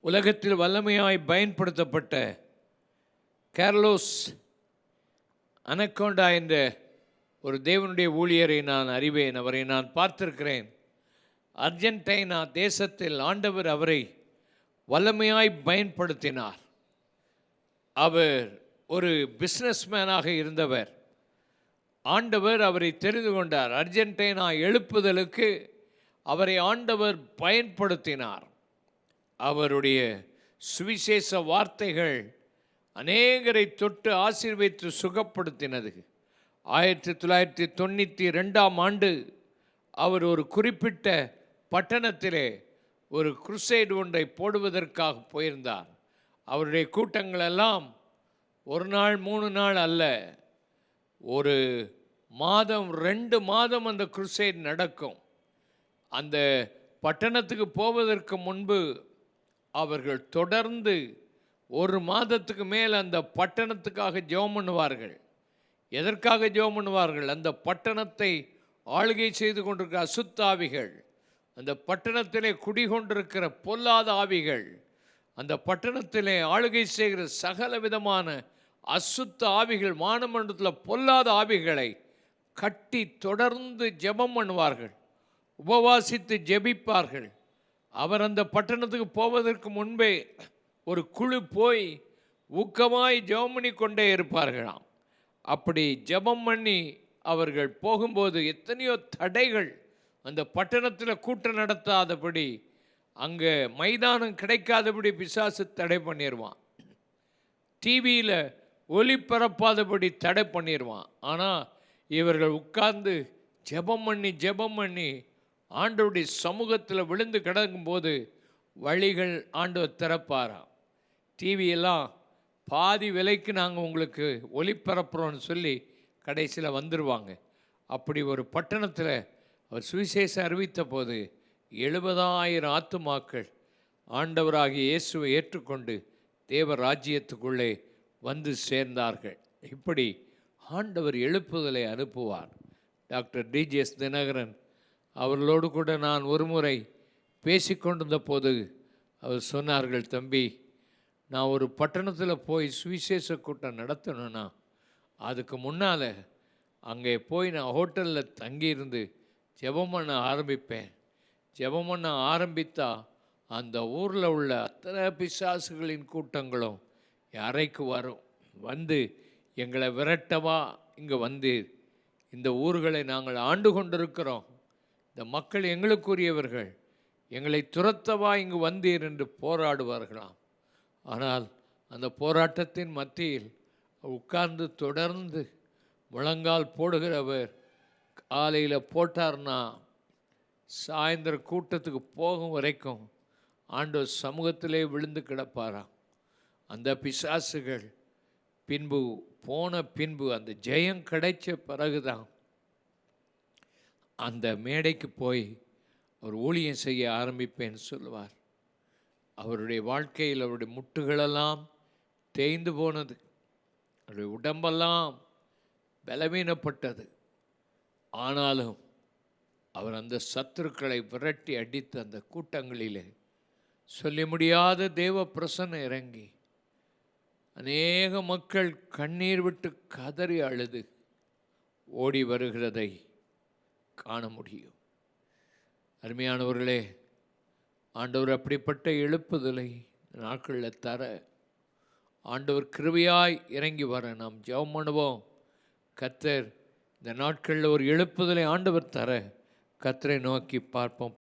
உலகத்தில் வல்லமையாய் பயன்படுத்தப்பட்ட கேர்லோஸ் அனக்கோண்டா என்ற ஒரு தேவனுடைய ஊழியரை நான் அறிவேன். அவரை நான் பார்த்திருக்கிறேன். அர்ஜென்டைனா தேசத்தில் ஆண்டவர் அவரை வல்லமையாய் பயன்படுத்தினார். அவர் ஒரு பிஸ்னஸ்மேனாக இருந்தவர். ஆண்டவர் அவரை தெரிந்து கொண்டார். அர்ஜென்டைனா எழுப்புதலுக்கு அவரை ஆண்டவர் பயன்படுத்தினார். அவருடைய சுவிசேஷ வார்த்தைகள் அநேகரை தொட்டு ஆசீர்வைத்து சுகப்படுத்தினது. ஆயிரத்தி தொள்ளாயிரத்தி தொண்ணூற்றி ரெண்டாம் ஆண்டு அவர் ஒரு குறிப்பிட்ட பட்டணத்திலே ஒரு குருசைடு ஒன்றை போடுவதற்காக போயிருந்தார். அவருடைய கூட்டங்களெல்லாம் ஒரு நாள் மூணு நாள் அல்ல. ஒரு மாதம் ரெண்டு மாதம் அந்த குருசைடு நடக்கும். அந்த பட்டணத்துக்கு போவதற்கு முன்பு அவர்கள் தொடர்ந்து ஒரு மாதத்துக்கு மேல் அந்த பட்டணத்துக்காக ஜெபம் பண்ணுவார்கள். எதற்காக ஜெபம் பண்ணுவார்கள்? அந்த பட்டணத்தை ஆளுகை செய்து கொண்டிருக்கிற அசுத்தாவிகள் அந்த பட்டணத்திலே குடிகொண்டிருக்கிற பொல்லாத ஆவிகள் அந்த பட்டணத்திலே ஆளுகை செய்கிற சகல விதமான அசுத்த ஆவிகள் மானமண்டலத்தில் பொல்லாத ஆவிகளை கட்டி தொடர்ந்து ஜெபம் பண்ணுவார்கள். உபவாசித்து ஜெபிப்பார்கள். அவர் அந்த பட்டணத்துக்கு போவதற்கு முன்பே ஒரு குழு போய் ஊக்கமாய் ஜெபம் பண்ணி கொண்டே இருப்பார்களாம். அப்படி ஜெபம் பண்ணி அவர்கள் போகும்போது எத்தனையோ தடைகள் அந்த பட்டணத்தில் கூட்டம் நடத்தாதபடி அங்கே மைதானம் கிடைக்காதபடி பிசாசு தடை பண்ணிடுவான் டிவியில் ஒளிபரப்பாதபடி தடை பண்ணிடுவான் ஆனால் இவர்கள் உட்கார்ந்து ஜெபம் பண்ணி ஜெபம் பண்ணி ஆண்டவருடைய சமூகத்தில் விழுந்து கிடக்கும்போது வழிகள் ஆண்டவர் திறப்பாராம். டிவியெல்லாம் பாதி விலைக்கு நாங்கள் உங்களுக்கு ஒளிபரப்புறோம்னு சொல்லி கடைசியில் வந்துடுவாங்க அப்படி ஒரு பட்டணத்தில் அவர் சுவிசேஷம் அறிவித்த போது எழுபதாயிரம் ஆத்துமாக்கள் ஆண்டவராகிய இயேசுவை ஏற்றுக்கொண்டு தேவ ராஜ்யத்துக்குள்ளே வந்து சேர்ந்தார்கள். இப்படி ஆண்டவர் எழுப்புதலை அனுப்புவார். டாக்டர் டிஜிஎஸ் தினகரன் அவர்களோடு கூட நான் ஒரு முறை பேசிக்கொண்டிருந்த போது அவர் சொன்னார்கள் தம்பி நான் ஒரு பட்டணத்தில் போய் சுவிசேஷ கூட்டம் நடத்தணும்னா அதுக்கு முன்னால் அங்கே போய் நான் ஹோட்டலில் தங்கியிருந்து ஜெபம் பண்ண ஆரம்பிப்பேன். ஜெபம் பண்ண ஆரம்பித்தா அந்த ஊரில் உள்ள அத்தனை பிசாசுகளின் கூட்டங்களும் யாரைக்கு வரும். வந்து எங்களை விரட்டவா இங்கே வந்து இந்த ஊர்களை நாங்கள் ஆண்டு கொண்டிருக்கிறோம். இந்த மக்கள் எங்களுக்குரியவர்கள். எங்களை துரத்தவா இங்கு வந்தீர் என்று போராடுவார்களாம். ஆனால் அந்த போராட்டத்தின் மத்தியில் உட்கார்ந்து தொடர்ந்து முழங்கால் போடுகிறவர் காலையில் போட்டார்னா சாயந்தர கூட்டத்துக்கு போகும் வரைக்கும் ஆண்டவர் சமூகத்திலே விழுந்து கிடப்பாராம். அந்த பிசாசுகள் பின்பு போன பின்பு அந்த ஜெயம் கிடைச்ச பிறகுதான் அந்த மேடைக்கு போய் அவர் ஊழியம் செய்ய ஆரம்பிப்பேன்னு சொல்லுவார். அவருடைய வாழ்க்கையில் அவருடைய முட்டுகளெல்லாம் தேய்ந்து போனது. அவருடைய உடம்பெல்லாம் பலவீனப்பட்டது. ஆனாலும் அவர் அந்த சத்துருக்களை விரட்டி அடித்த அந்த கூட்டங்களிலே சொல்ல முடியாத தேவ பிரசன்னம் இறங்கி அநேக மக்கள் கண்ணீர் விட்டு கதறி அழுது ஓடி வருகிறதை காண முடியும். அருமையானவர்களே ஆண்டவர் அப்படிப்பட்ட எழுப்புதலை நாட்களில் தர ஆண்டவர் கிருபையாய் இறங்கி வர நாம் ஜெபம் பண்ணுவோம். கத்தர் இந்த நாட்களில் ஒரு எழுப்புதலை ஆண்டவர் தர கத்தரை நோக்கி பார்ப்போம்.